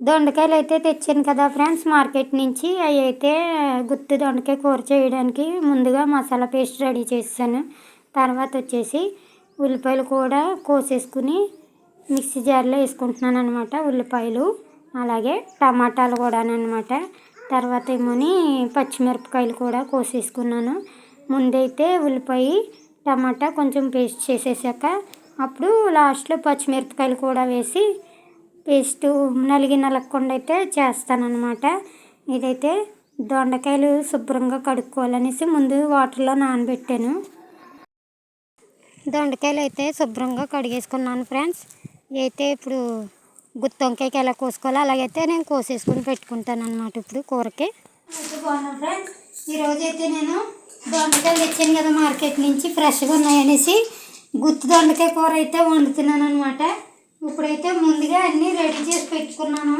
దొండకాయలు అయితే తెచ్చాను కదా ఫ్రెండ్స్. మార్కెట్ నుంచి అవి అయితే గుత్తి దొండకాయ కూర చేయడానికి ముందుగా మసాలా పేస్ట్ రెడీ చేసాను తర్వాత వచ్చేసి ఉల్లిపాయలు కూడా కోసేసుకుని మిక్సీ జార్లో వేసుకుంటున్నాను అనమాట ఉల్లిపాయలు. అలాగే టమాటాలు కూడా అనమాట తర్వాత ఏమోని పచ్చిమిరపకాయలు కూడా కోసేసుకున్నాను. ముందైతే ఉల్లిపాయ టమాటా కొంచెం పేస్ట్ చేసేసాక అప్పుడు లాస్ట్లో పచ్చిమిరపకాయలు కూడా వేసి పేస్టు నలిగి నలగకుండా అయితే చేస్తానన్నమాట. ఇదైతే దొండకాయలు శుభ్రంగా కడుక్కోవాలనేసి ముందు వాటర్లో నానబెట్టాను. దొండకాయలు అయితే శుభ్రంగా కడిగేసుకున్నాను ఫ్రెండ్స్. అయితే ఇప్పుడు గుత్తి వంకాయకి ఎలా కోసుకోవాలో అలాగైతే నేను కోసేసుకుని పెట్టుకుంటాను అనమాట ఇప్పుడు కూరకి. బాగున్నాను ఫ్రెండ్స్. ఈరోజు అయితే నేను దొండకాయలు తెచ్చాను కదా మార్కెట్ నుంచి ఫ్రెష్గా ఉన్నాయనేసి గుత్తి దొండకాయ కూర అయితే వండుతున్నాను అనమాట ఇప్పుడైతే ముందుగా అన్నీ రెడీ చేసి పెట్టుకున్నాను.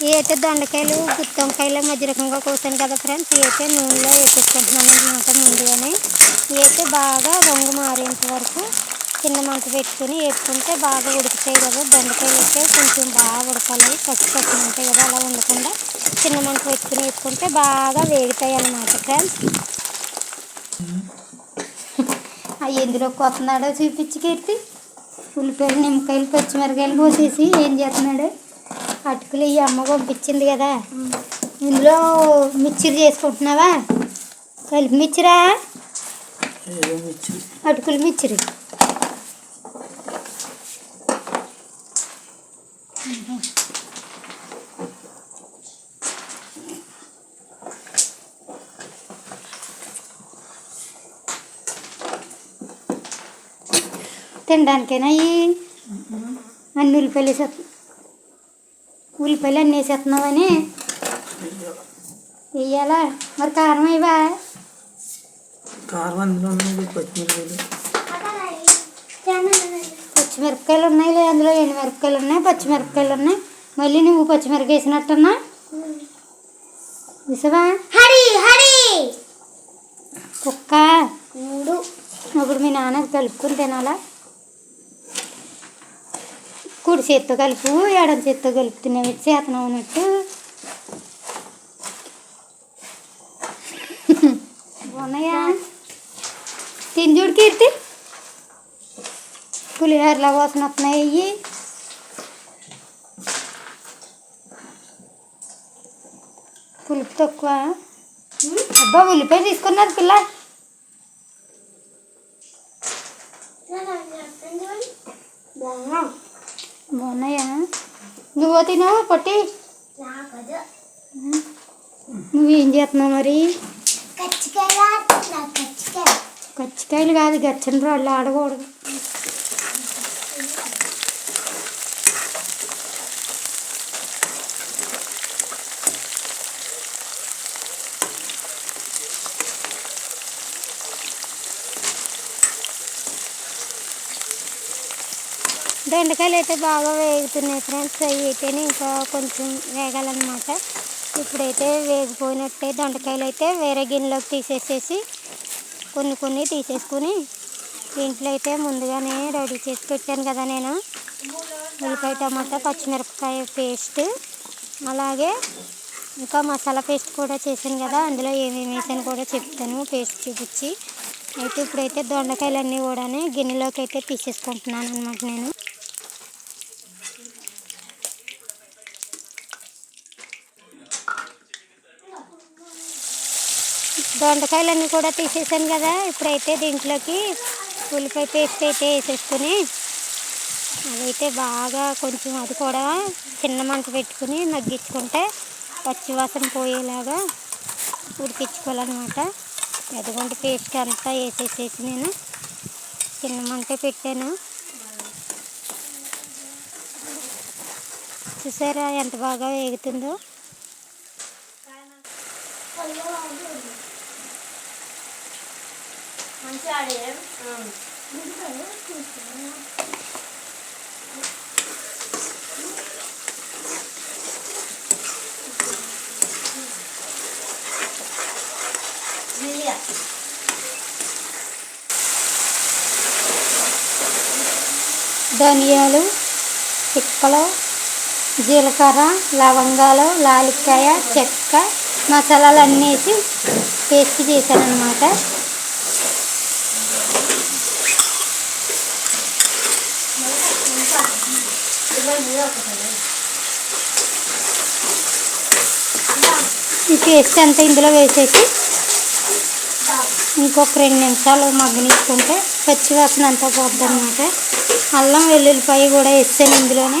ఇవి అయితే దొండకాయలు గుత్తి వంకాయలు మధ్య రకంగా కోసాను కదా ఫ్రెండ్స్ ఇవి అయితే నూనెలో వేసేసుకుంటున్నాను అనమాట ముందుగానే. ఇవి అయితే బాగా రంగు మారేంత వరకు చిన్న మంట పెట్టుకుని వేసుకుంటే బాగా ఉడుకుతాయి కదా. దొండకాయలు అయితే కొంచెం బాగా ఉడకాలి. పచ్చి పచ్చి ఉంటాయి కదా అలా ఉండకుండా చిన్న మంట పెట్టుకుని వేసుకుంటే బాగా వేగుతాయి అన్నమాట ఫ్రెండ్స్ అవి ఎందులో కొత్తనాడో చూపించి కీర్తి. ఉల్లిపాయలు నిమ్మకాయలు పచ్చిమిరకాయలు పోసేసి ఏం చేస్తున్నాడు? అటుకులు ఈ అమ్మ పంపించింది కదా. ఇందులో మిక్చర్ చేసుకుంటున్నావా? కలిపి మిక్చరా? అటుకులు మిక్చర్. తినడానికేనా ఈ? అన్ని ఉల్లిపాయలు ఉల్లిపాయలు అన్నీ వేసేస్తున్నావని. వేయాలా మరి కారం అందులో కొత్తిమీర పచ్చిమిరపకాయలు ఉన్నాయి అందులో ఎండుమిరపకాయలు ఉన్నాయి పచ్చిమిరపకాయలు ఉన్నాయి. మళ్ళీ నువ్వు పచ్చిమిరపకాయ వేసినట్టున్నా. విసవా హరి హరి! కుక్క. మూడు. ఇప్పుడు మీ నాన్న కలుపుకుని తినాలా? కుడి చేత్తో కలుపు ఎడం చేత్తో కలుపుతున్నావు చేతనం అన్నట్టు. బాగున్నాయా తిని చూడు కీర్తి. పులిహోరలా వాసన వస్తున్నాయి అయ్యి. పులుపు తక్కువ. అబ్బా ఉల్లిపాయ తీసుకున్నారు పిల్ల బాగా బాగున్నాయా తినావు పొట్టి? నువ్వేం చేస్తున్నావు మరి? కచ్చికాయలు కాదు గచ్చని రాళ్ళు ఆడకూడదు. దొండకాయలు అయితే బాగా వేగుతున్నాయి ఫ్రెండ్స్. అవి అయితేనే ఇంకా కొంచెం వేగాలన్నమాట. ఇప్పుడైతే వేగిపోయినట్టే దొండకాయలు అయితే వేరే గిన్నెలోకి తీసేసేసి కొన్ని కొన్ని తీసేసుకుని దీంట్లో అయితే ముందుగానే రెడీ చేసి పెట్టాను కదా నేను. ఉల్లిపాయ టమాటా పచ్చిమిరపకాయ పేస్ట్ అలాగే ఇంకా మసాలా పేస్ట్ కూడా చేశాను కదా. అందులో ఏమేమి వేసాను కూడా చెప్తాను. పేస్ట్ చూపించి. అయితే ఇప్పుడైతే దొండకాయలన్నీ కూడా గిన్నెలోకి అయితే తీసేసుకుంటున్నాను అనమాట నేను. దొండకాయలన్నీ కూడా తీసేసాను కదా. ఇప్పుడైతే దీంట్లోకి ఉల్లిపాయ పేస్ట్ అయితే వేసేసుకుని అదైతే బాగా కొంచెం అది కూడా చిన్న మంట పెట్టుకుని మగ్గించుకుంటే పచ్చివాసన పోయేలాగా ఉడికించుకోవాలన్నమాట. ఎదుగుంటే పేస్ట్ అంతా వేసేసేసి నేను చిన్న మంట పెట్టాను. చూసారా ఎంత బాగా వేగుతుందో? మంచిగా ధనియాలు పిక్కలు జీలకర్ర లవంగాలు లాలిక్కాయ చెక్క మసాలాలు అన్నీ వేసి పేస్ట్ చేశాను అనమాట ఈ పేస్ట్ అంతా ఇందులో వేసేసి ఇంకొక రెండు నిమిషాలు మగ్గనిచ్చుకుంటే పచ్చి వాసన అంతా పోద్దనమాట అల్లం వెల్లుల్లిపాయ కూడా వేస్తాను ఇందులోనే.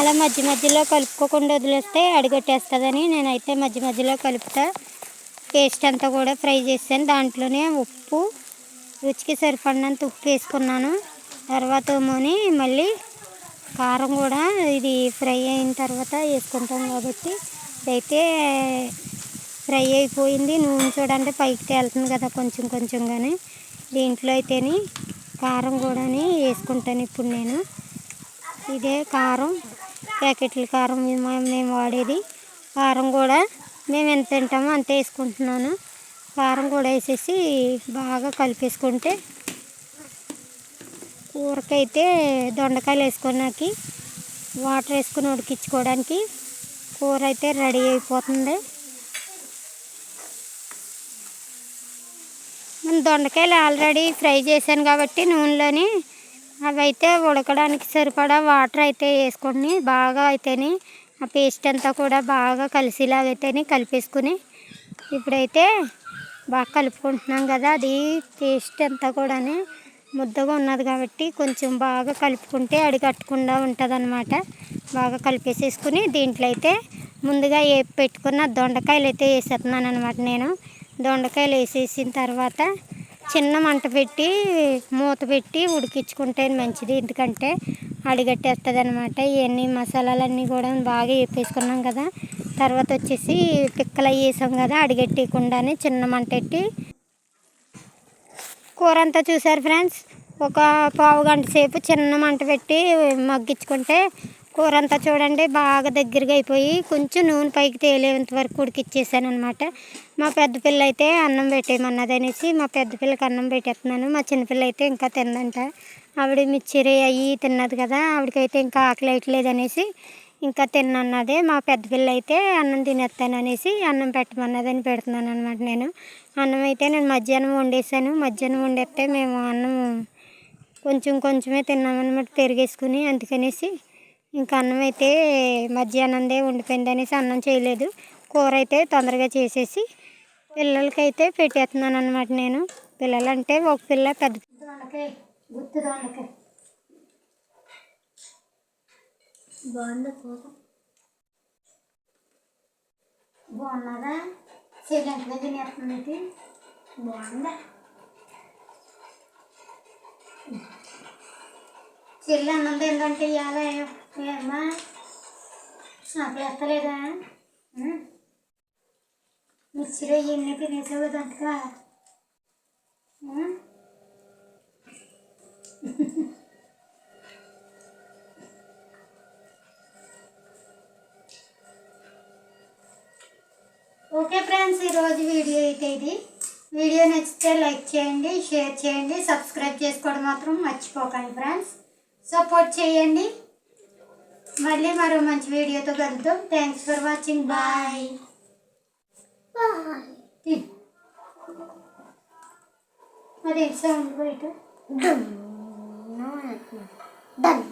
అలా మధ్య మధ్యలో కలుపుకోకుండా వదిలేస్తే అడిగొట్టేస్తుందని నేనైతే మధ్య మధ్యలో కలుపుతా. పేస్ట్ అంతా కూడా ఫ్రై చేశాను. దాంట్లోనే ఉప్పు రుచికి సరిపడినంత ఉప్పు వేసుకున్నాను. తర్వాత ఏమోని మళ్ళీ కారం కూడా ఇది ఫ్రై అయిన తర్వాత వేసుకుంటాం కాబట్టి ఇదైతే ఫ్రై అయిపోయింది. నూనె చూడండి పైకి తేలుతుంది కదా కొంచెం కొంచెంగానే. దీంట్లో అయితేని కారం కూడా వేసుకుంటాను ఇప్పుడు నేను. ఇదే కారం ప్యాకెట్ల కారం మేము మేము వాడేది. కారం కూడా మేము ఎంత తింటామో అంత వేసుకుంటున్నాను. కారం కూడా వేసేసి బాగా కలిపేసుకుంటే కూరకైతే దొండకాయలు వేసుకున్నాకి వాటర్ వేసుకుని ఉడికించుకోవడానికి కూర అయితే రెడీ అయిపోతుంది. నేను దొండకాయలు ఆల్రెడీ ఫ్రై చేశాను కాబట్టి నూనెలోని అవి అయితే ఉడకడానికి సరిపడా వాటర్ అయితే వేసుకొని బాగా అయితేని ఆ పేస్ట్ అంతా కూడా బాగా కలిసేలాగైతేనే కలిపేసుకుని ఇప్పుడైతే బాగా కలుపుకుంటున్నాం కదా అది పేస్ట్ అంతా కూడా ముద్దగా ఉన్నది కాబట్టి కొంచెం బాగా కలుపుకుంటే అడిగట్టకుండా ఉంటుంది అనమాట బాగా కలిపేసేసుకుని దీంట్లో అయితే ముందుగా ఏ పెట్టుకున్న దొండకాయలు అయితే వేసేస్తున్నాను అనమాట నేను. దొండకాయలు వేసేసిన తర్వాత చిన్న మంట పెట్టి మూత పెట్టి ఉడికించుకుంటే మంచిది. ఎందుకంటే అడిగట్టేస్తుంది అనమాట ఇవన్నీ మసాలాలన్నీ కూడా బాగా వేపేసుకున్నాం కదా. తర్వాత వచ్చేసి పిక్కలు వేసాం కదా అడిగట్టేయకుండానే చిన్న మంట పెట్టి కూర అంతా చూసారు ఫ్రెండ్స్? ఒక పావు గంట సేపు చిన్న మంట పెట్టి మగ్గించుకుంటే కూర అంతా చూడండి బాగా దగ్గరగా అయిపోయి కొంచెం నూనె పైకి తేలేంత వరకు ఉడికిచ్చేసాను అనమాట మా పెద్ద పిల్ల అయితే అన్నం పెట్టేయమన్నది అనేసి మా పెద్ద పిల్లకి అన్నం పెట్టేస్తున్నాను. మా చిన్నపిల్ల అయితే ఇంకా తిందంట. ఆవిడ మిక్చర్ అయ్యి తిన్నది కదా ఆవిడకైతే ఇంకా ఆకలి వేయట్లేదు అనేసి ఇంకా తిన్నన్నదే. మా పెద్ద పిల్ల అయితే అన్నం తినేస్తాను అనేసి అన్నం పెట్టమన్నదని పెడుతున్నాను అనమాట నేను. అన్నం అయితే నేను మధ్యాహ్నం వండేసాను మధ్యాహ్నం వండేస్తే మేము అన్నం కొంచెం కొంచెమే తిన్నామన్నమాట పెరిగేసుకుని. అందుకనేసి ఇంకా అన్నం అయితే మధ్యాహ్నందే ఉండిపోయింది అనేసి అన్నం చేయలేదు. కూర అయితే తొందరగా చేసేసి పిల్లలకైతే పెట్టేస్తున్నాను అనమాట నేను. పిల్లలంటే ఒక పిల్ల పెద్ద దొండకాయ గుత్తి బాగుంది కూర బాగున్నదా చెల్లెంట్లో తినేస్తుంది బాగుందా? చెల్లి అన్నది ఏంటంటే ఇవాళ ఏమ్మా? నాకు ఎత్తలేదా? మిక్సీలో ఎన్ని తినేసావు దాంట్లో ఓకే ఫ్రెండ్స్ ఈరోజు వీడియో ఇది వీడియో నచ్చితే లైక్ చేయండి షేర్ చేయండి సబ్స్క్రైబ్ చేసుకోవడం మాత్రం మర్చిపోకండి ఫ్రెండ్స్. సపోర్ట్ చేయండి. మళ్ళీ మరో మంచి వీడియోతో కలుద్దాం. థ్యాంక్స్ ఫర్ వాచింగ్ బాయ్ అదే సౌండ్ బయట డన్